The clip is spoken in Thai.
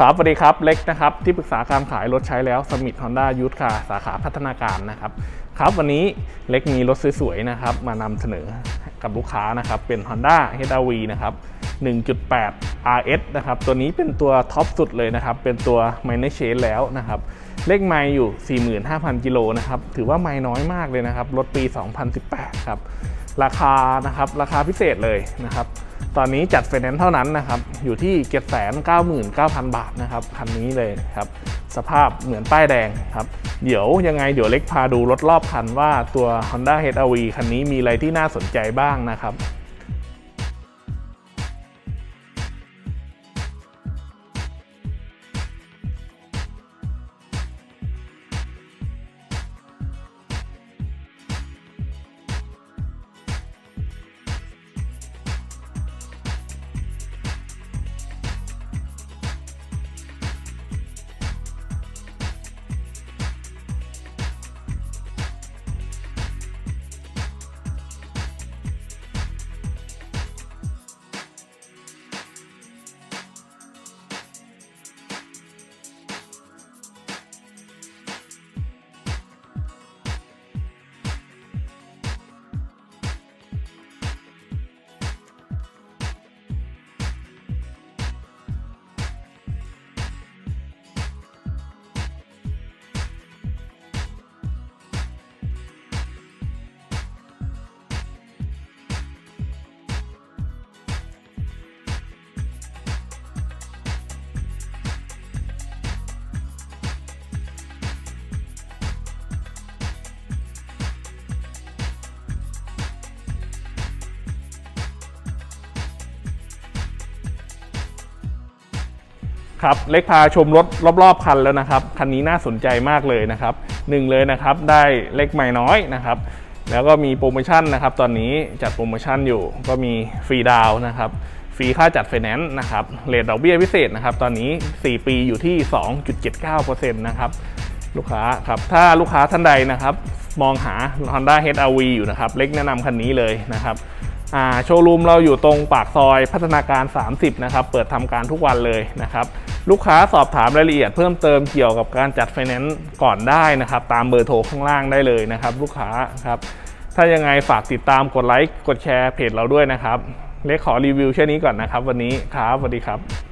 ครับสวัสดีครับ เล็กนะครับ ที่ปรึกษาการขายรถใช้แล้วสมิธฮอนด้ายูทคาสาขาพัฒนาการนะครับ ครับวันนี้เล็กมีรถสวยๆนะครับ มานำเสนอกับลูกค้านะครับ เป็น Honda HR-V นะครับ 1.8 RS นะครับ ตัวนี้เป็นตัวท็อปสุดเลยนะครับ เป็นตัว Minor Change แล้วนะครับ เลขไมล์อยู่ 45,000 กิโลนะครับ ถือว่าไมล์น้อยมากเลยนะครับ รถปี 2018 ครับ ราคานะครับ ราคาพิเศษเลยนะครับ ตอนนี้จัดไฟแนนซ์เท่านั้นนะครับ อยู่ที่ 799,000 บาทนะครับ คันนี้เลยครับ สภาพเหมือนป้ายแดงครับ เดี๋ยวยังไงเดี๋ยวเล็กพาดูรถรอบคันว่าตัว Honda HR-V คันนี้มีอะไรที่น่าสนใจบ้างนะครับ ครับเล็กพาชมรถรอบๆคันแล้วนะครับ คันนี้น่าสนใจมากเลยนะครับหนึ่งเลยนะครับได้เล็กไม่น้อยนะครับแล้วก็มีโปรโมชั่นนะครับ ตอนนี้จัดโปรโมชั่นอยู่ก็มีฟรีดาวนะครับฟรีค่าจัดไฟแนนซ์นะครับเรทดอกเบี้ยพิเศษนะครับ ตอนนี้ 4 ปีอยู่ที่ 2.79%นะครับลูกค้าครับถ้าลูกค้าท่านใดนะครับ มองหา Honda HR-V อยู่นะครับ เล็กแนะนำคันนี้เลยนะครับโชว์รูมเราอยู่ตรงปากซอยพัฒนาการ 30 นะครับ เปิดทำการทุกวันเลยนะครับ ลูกค้าสอบถามรายละเอียดเพิ่มเติมเกี่ยวกับการจัดไฟแนนซ์ก่อนได้นะครับ ตามเบอร์โทรข้างล่างได้เลยนะครับ ลูกค้าครับ ถ้ายังไงฝากติดตามกดไลค์กดแชร์เพจเราด้วยนะครับ เล็กขอรีวิวแค่นี้ก่อนนะครับ วันนี้ครับสวัสดีครับ